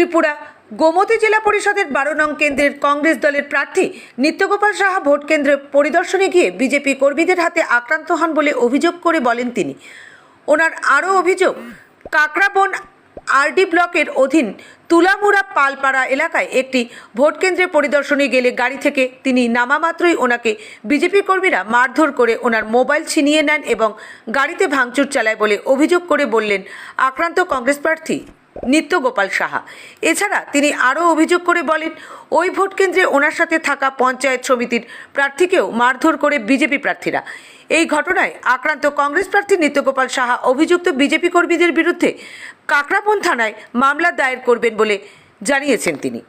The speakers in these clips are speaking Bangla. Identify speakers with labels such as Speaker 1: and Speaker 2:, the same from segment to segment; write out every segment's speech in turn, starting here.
Speaker 1: ত্রিপুরা। গোমতী জেলা পরিষদের বারো নং কেন্দ্রের কংগ্রেস দলের প্রার্থী নিত্যগোপাল সাহা ভোট কেন্দ্রে পরিদর্শনে গিয়ে বিজেপি কর্মীদের হাতে আক্রান্ত হন বলে অভিযোগ করে বলেন তিনি। ওনার আরও অভিযোগ কাকরাবন আরডি ব্লকের অধীন তুলামুড়া পালপাড়া এলাকায় একটি ভোট কেন্দ্রে পরিদর্শনে গেলে গাড়ি থেকে তিনি নামা মাত্রই ওনাকে বিজেপি কর্মীরা মারধর করে ওনার মোবাইল ছিনিয়ে নেন এবং গাড়িতে ভাঙচুর চালায় বলে অভিযোগ করে বললেন, আক্রান্ত কংগ্রেস প্রার্থী। নিত্যগোপাল সাহা। এছাড়া তিনি আরও অভিযোগ করে বলেন ওই ভোট কেন্দ্রে ওনার সাথে থাকা পঞ্চায়েত সমিতির প্রার্থীকেও মারধর করে বিজেপি প্রার্থীরা। এই ঘটনায় আক্রান্ত কংগ্রেস প্রার্থী নিত্যগোপাল সাহা অভিযুক্ত বিজেপি কর্মীদের বিরুদ্ধে কাকরাপন থানায় মামলা দায়ের করবেন বলে জানিয়েছেন তিনি।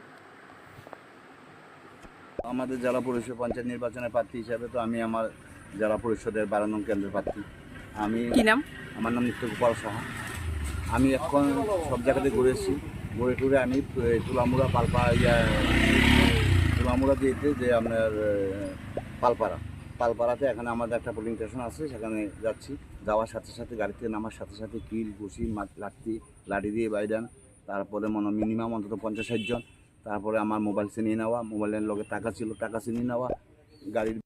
Speaker 2: আমাদের জেলা পরিষদ পঞ্চায়েত নির্বাচনের প্রার্থী হিসাবে তো আমি আমার জেলা পরিষদের বারো নং কেন্দ্রের প্রার্থী। আমি
Speaker 3: কি নাম?
Speaker 2: আমার নাম নিত্য গোপাল সাহা। আমি এখন সব জায়গাতে ঘুরেছি ঘুরে টুরে আমি তুলামুড়া, পালপা, ইয়া, তুলামুড়া দিয়েতে যে আপনার পালপাড়া। পালপাড়াতে এখানে আমাদের একটা পোলিং স্টেশন আছে, সেখানে যাচ্ছি। যাওয়ার সাথে সাথে গাড়িতে নামার সাথে সাথে কিল ঘুষি লাঠি লাঠি দিয়ে বাইডান তারপরে মনে মিনিমাম অন্তত পঞ্চাশ, ষাট জন। তারপরে আমার মোবাইল চিনিয়ে নেওয়া, মোবাইলের লগে টাকা ছিল, টাকা চিনিয়ে নেওয়া। গাড়ির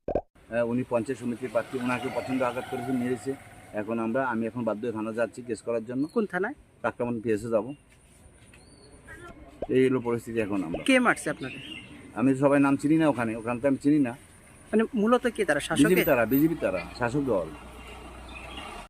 Speaker 2: উনি পঞ্চায়েত সমিতির প্রার্থী ওনাকে পছন্দ আঘাত করেছে, মেরেছে। এখন আমরা আমি এখন বাধ্য থানা যাচ্ছি কেস করার জন্য।
Speaker 3: কোন থানায়?
Speaker 2: কাকরামন পিএসে যাব। এই হলো পরিস্থিতি এখন আমরা।
Speaker 3: কে মারছে আপনাকে?
Speaker 2: আমি সবাই নাম চিনি না ওখানে ওখানে তো আমি চিনি না।
Speaker 3: মানে মূলত কে তারা? শাসক
Speaker 2: বিজেপি তারা বিজেপি তারা শাসক দল।